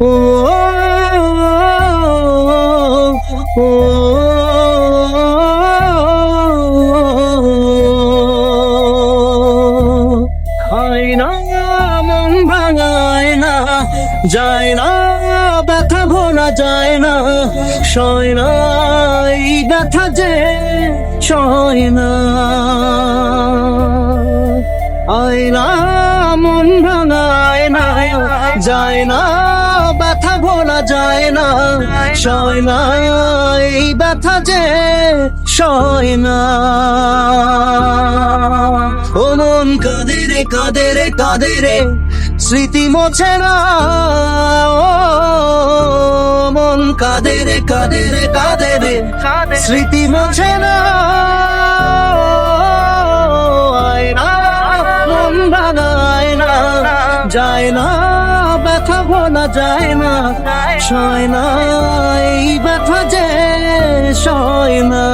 ও ও হয় না ভাঙায় না, যায় না, ব্যথা ভোলা যায় না, সয় না, এই ব্যথা যে সয় না। আয় না, মন ভাঙায় না, যায় না ভোলা যায় না। সয় না এই ব্যথা যে সয় না। ও মন কাঁদে রে কাঁদে রে কাঁদে রে স্মৃতি মোছে না। ও মন কাঁদে রে কাঁদে রে কাঁদে রে স্মৃতি মোছে না যায় না ভোলা যায় না সয় না। এই ব্যথা যে সয় না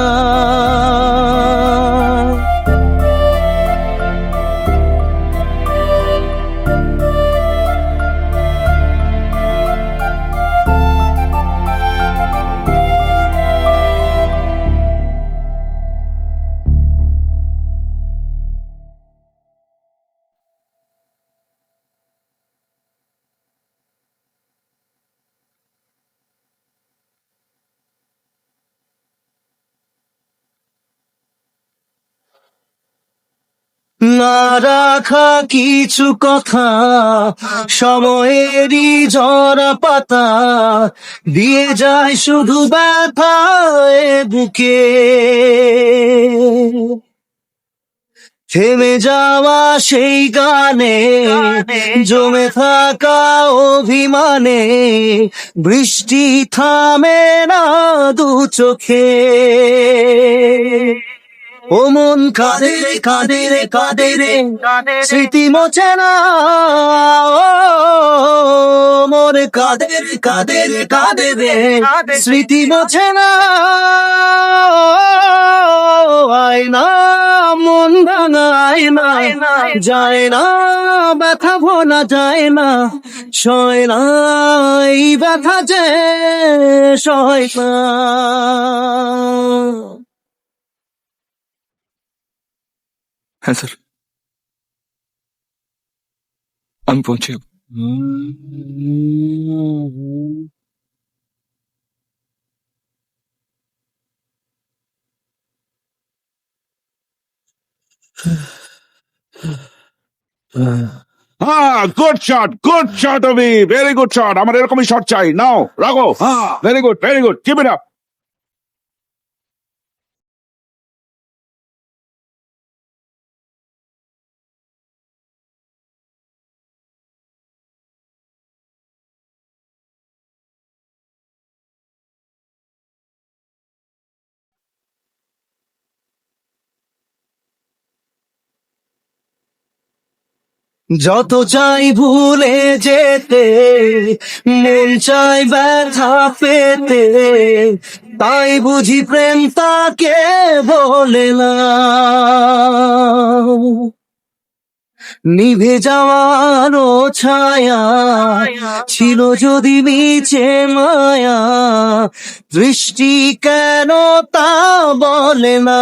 না রাখা কিছু কথা। সময়েরই ঝরা পাতা দিয়ে যায় শুধু ব্যথায় বুকে। থেমে যাওয়া সেই গানে, জমে থাকা অভিমানে, বৃষ্টি থামে না দু চোখে। ও মন কাঁদে রে কাঁদে রে কাঁদে রে স্মৃতি মোছে না। মোর কাঁদে রে কাঁদে রে কাঁদে রে স্মৃতি মোছে না। না মন ভাঙায় না যায় না ব্যথা ভোলা যায় না সয় না এই ব্যথা যে সয় না। হ্যাঁ স্যার আমি পৌঁছে যাব। হ্যাঁ গুড শট গুড শট অবি ভেরি গুড শট আমার এরকমই শট চাই নাও রাখো হ্যাঁ very good very good keep it up যত চাই ভুলে যেতে, মন চাই ব্যথা পেতে, তাই বুঝি প্রেম তাকে বলে না। নিভে যাওয়ার ছায়া ছিল যদি নিচে মায়া, দৃষ্টি কেন তা বলে না।